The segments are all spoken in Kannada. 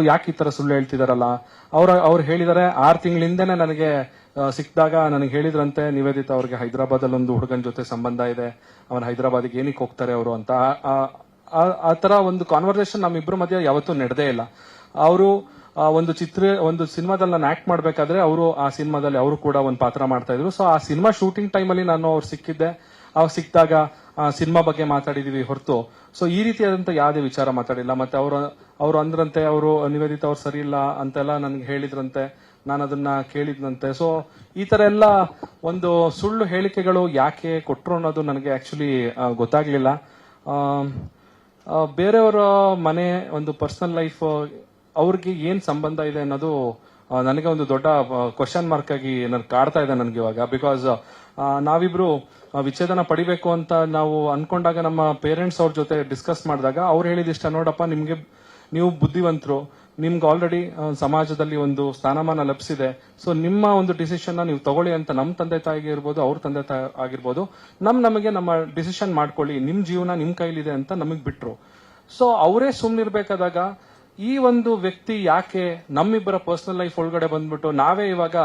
ಯಾಕೆ ಈ ತರ ಸುಳ್ಳು ಹೇಳ್ತಿದಾರಲ್ಲ? ಅವ್ರ, ಅವ್ರು ಹೇಳಿದಾರೆ, ಆರ್ ತಿಂಗಳಿಂದನೇ ನನಗೆ ಸಿಕ್ಕಿದಾಗ ನನಗೆ ಹೇಳಿದ್ರಂತೆ ನಿವೇದಿತ ಅವ್ರಿಗೆ ಹೈದರಾಬಾದ್ ಅಲ್ಲಿ ಒಂದು ಹುಡುಗನ ಜೊತೆ ಸಂಬಂಧ ಇದೆ, ಅವನ್ ಹೈದರಾಬಾದ್ಗೆ ಏನಕ್ಕೆ ಹೋಗ್ತಾರೆ ಅವರು ಅಂತ. ಆ ತರ ಒಂದು ಕಾನ್ವರ್ಸೇಷನ್ ನಮ್ಮಿಬ್ರು ಮಧ್ಯೆ ಯಾವತ್ತೂ ನಡೆದೇ ಇಲ್ಲ. ಅವರು ಒಂದು ಚಿತ್ರ, ಒಂದು ಸಿನಿಮಾದಲ್ಲಿ ನಾನು ಆಕ್ಟ್ ಮಾಡ್ಬೇಕಾದ್ರೆ ಅವರು ಆ ಸಿನಿಮಾದಲ್ಲಿ ಅವರು ಕೂಡ ಒಂದು ಪಾತ್ರ ಮಾಡ್ತಾ ಇದ್ರು. ಸೊ ಆ ಸಿನಿಮಾ ಶೂಟಿಂಗ್ ಟೈಮಲ್ಲಿ ನಾನು ಅವ್ರು ಸಿಕ್ಕಿದ್ದೆ. ಅವ್ರು ಸಿಕ್ಕಿದಾಗ ಸಿನಿಮಾ ಬಗ್ಗೆ ಮಾತಾಡಿದೀವಿ ಹೊರತು. ಸೊ ಈ ರೀತಿಯಾದಂತ ಯಾವುದೇ ವಿಚಾರ ಮಾತಾಡಿಲ್ಲ. ಮತ್ತೆ ಅವರು ಅವರು ಅಂದ್ರಂತೆ, ಅವರು ನಿವೇದಿತ ಅವ್ರು ಸರಿ ಇಲ್ಲ ಅಂತೆಲ್ಲ ನನ್ಗೆ ಹೇಳಿದ್ರಂತೆ. ನಾನು ಅದನ್ನ ಕೇಳಿದ್ನಂತೆ. ಸೊ ಈ ತರ ಎಲ್ಲ ಒಂದು ಸುಳ್ಳು ಹೇಳಿಕೆಗಳು ಯಾಕೆ ಕೊಟ್ರು ಅನ್ನೋದು ನನಗೆ ಆಕ್ಚುಲಿ ಗೊತ್ತಾಗ್ಲಿಲ್ಲ. ಬೇರೆಯವರ ಮನೆ, ಒಂದು ಪರ್ಸನಲ್ ಲೈಫ್ ಅವ್ರಿಗೆ ಏನ್ ಸಂಬಂಧ ಇದೆ ಅನ್ನೋದು ನನಗೆ ಒಂದು ದೊಡ್ಡ ಕ್ವಶನ್ ಮಾರ್ಕ್ ಆಗಿ ನನ್ ಕಾಡ್ತಾ ಇದೆ ನನಗೆ ಇವಾಗ. ಬಿಕಾಸ್ ನಾವಿಬ್ರು ವಿಚ್ಛೇದನ ಪಡಿಬೇಕು ಅಂತ ನಾವು ಅನ್ಕೊಂಡಾಗ ನಮ್ಮ ಪೇರೆಂಟ್ಸ್ ಅವ್ರ ಜೊತೆ ಡಿಸ್ಕಸ್ ಮಾಡಿದಾಗ ಅವ್ರು ಹೇಳಿದಿಷ್ಟ ನೋಡಪ್ಪ, ನಿಮ್ಗೆ ನೀವು ಬುದ್ಧಿವಂತರು, ನಿಮ್ಗೆ ಆಲ್ರೆಡಿ ಸಮಾಜದಲ್ಲಿ ಒಂದು ಸ್ಥಾನಮಾನ ಲಭಿಸಿದೆ ಸೊ ನಿಮ್ಮ ಒಂದು ಡಿಸಿಷನ್ ನೀವು ತಗೊಳ್ಳಿ ಅಂತ ನಮ್ಮ ತಂದೆ ತಾಯಿಗೆ ಇರ್ಬೋದು, ಅವ್ರ ತಂದೆ ತಾಯಿ ಆಗಿರ್ಬೋದು. ನಮ್ ನಮಗೆ ನಮ್ಮ ಡಿಸಿಷನ್ ಮಾಡ್ಕೊಳ್ಳಿ, ನಿಮ್ ಜೀವನ ನಿಮ್ ಕೈಲಿದೆ ಅಂತ ನಮಗ್ ಬಿಟ್ರು. ಸೊ ಅವರೇ ಸುಮ್ನಿರ್ಬೇಕಾದಾಗ ಈ ಒಂದು ವ್ಯಕ್ತಿ ಯಾಕೆ ನಮ್ಮಿಬ್ಬರ ಪರ್ಸನಲ್ ಲೈಫ್ ಒಳಗಡೆ ಬಂದ್ಬಿಟ್ಟು ನಾವೇ ಇವಾಗ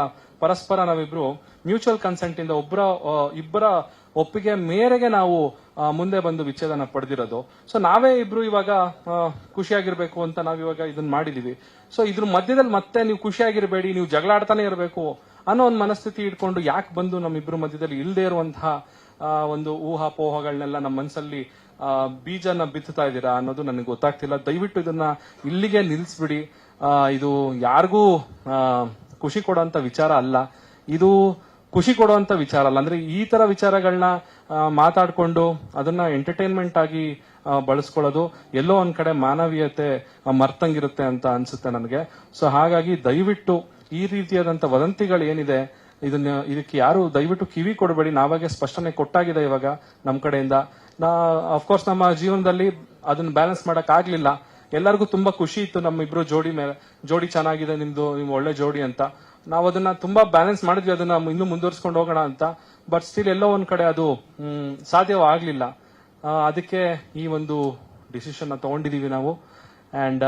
ಪರಸ್ಪರ ನಾವಿಬ್ರು ಮ್ಯೂಚುವಲ್ ಕನ್ಸೆಂಟ್ ಇಂದ ಒಬ್ಬರ ಇಬ್ಬರ ಒಪ್ಪಿಗೆ ಮೇರೆಗೆ ನಾವು ಮುಂದೆ ಬಂದು ವಿಚ್ಛೇದನ ಪಡೆದಿರೋದು. ಸೊ ನಾವೇ ಇಬ್ರು ಇವಾಗ ಖುಷಿಯಾಗಿರ್ಬೇಕು ಅಂತ ನಾವಿವಾಗ ಇದನ್ನ ಮಾಡಿದೀವಿ. ಸೊ ಇದ್ರ ಮಧ್ಯದಲ್ಲಿ ಮತ್ತೆ ನೀವು ಖುಷಿಯಾಗಿರ್ಬೇಡಿ, ನೀವು ಜಗಳಾಡ್ತಾನೆ ಇರಬೇಕು ಅನ್ನೋ ಒಂದು ಮನಸ್ಥಿತಿ ಇಟ್ಕೊಂಡು ಯಾಕೆ ಬಂದು ನಮ್ಮಿಬ್ರು ಮಧ್ಯದಲ್ಲಿ ಇಲ್ಲದೆ ಇರುವಂತಹ ಒಂದು ಊಹಾಪೋಹಗಳನ್ನೆಲ್ಲ ನಮ್ಮ ಮನಸ್ಸಲ್ಲಿ ಬೀಜನ ಬಿತ್ತುತ್ತಾ ಇದ್ದೀರಾ ಅನ್ನೋದು ನನಗೆ ಗೊತ್ತಾಗ್ತಿಲ್ಲ. ದಯವಿಟ್ಟು ಇದನ್ನ ಇಲ್ಲಿಗೆ ನಿಲ್ಲಿಸ್ಬಿಡಿ. ಇದು ಯಾರಿಗೂ ಖುಷಿ ಕೊಡುವಂತ ವಿಚಾರ ಅಲ್ಲ. ಇದು ಖುಷಿ ಕೊಡುವಂತ ವಿಚಾರ ಅಲ್ಲ. ಅಂದ್ರೆ ಈ ತರ ವಿಚಾರಗಳನ್ನ ಮಾತಾಡ್ಕೊಂಡು ಅದನ್ನ ಎಂಟರ್ಟೈನ್ಮೆಂಟ್ ಆಗಿ ಬಳಸ್ಕೊಳ್ಳೋದು ಎಲ್ಲೋ ಒಂದ್ ಕಡೆ ಮಾನವೀಯತೆ ಮರ್ತಂಗಿರುತ್ತೆ ಅಂತ ಅನ್ಸುತ್ತೆ ನನಗೆ. ಸೊ ಹಾಗಾಗಿ ದಯವಿಟ್ಟು ಈ ರೀತಿಯಾದಂತ ವದಂತಿಗಳು ಏನಿದೆ, ಇದನ್ನ, ಇದಕ್ಕೆ ಯಾರು ದಯವಿಟ್ಟು ಕಿವಿ ಕೊಡಬೇಡಿ. ನಾವಾಗೆ ಸ್ಪಷ್ಟನೆ ಕೊಟ್ಟಾಗಿದೆ ಇವಾಗ ನಮ್ಮ ಕಡೆಯಿಂದ. ನಾ ಅಫ್ಕೋರ್ಸ್ ನಮ್ಮ ಜೀವನದಲ್ಲಿ ಅದನ್ನ ಬ್ಯಾಲೆನ್ಸ್ ಮಾಡಕ್ ಆಗ್ಲಿಲ್ಲ. ಎಲ್ಲರಿಗೂ ತುಂಬಾ ಖುಷಿ ಇತ್ತು ನಮ್ಮ ಇಬ್ರು ಜೋಡಿ ಮೇಲೆ, ಜೋಡಿ ಚೆನ್ನಾಗಿದೆ, ನಿಮ್ದು ನಿಮ್ ಒಳ್ಳೆ ಜೋಡಿ ಅಂತ. ನಾವು ಅದನ್ನ ತುಂಬಾ ಬ್ಯಾಲೆನ್ಸ್ ಮಾಡಿದ್ವಿ, ಅದನ್ನ ಇನ್ನೂ ಮುಂದುವರ್ಸ್ಕೊಂಡು ಹೋಗೋಣ ಅಂತ. ಬಟ್ ಸ್ಟಿಲ್ ಎಲ್ಲೋ ಒಂದ್ ಕಡೆ ಅದು ಸಾಧ್ಯವಾಗ್ಲಿಲ್ಲ ಅದಕ್ಕೆ ಈ ಒಂದು ಡಿಸಿಷನ್ ತಗೊಂಡಿದೀವಿ ನಾವು. ಅಂಡ್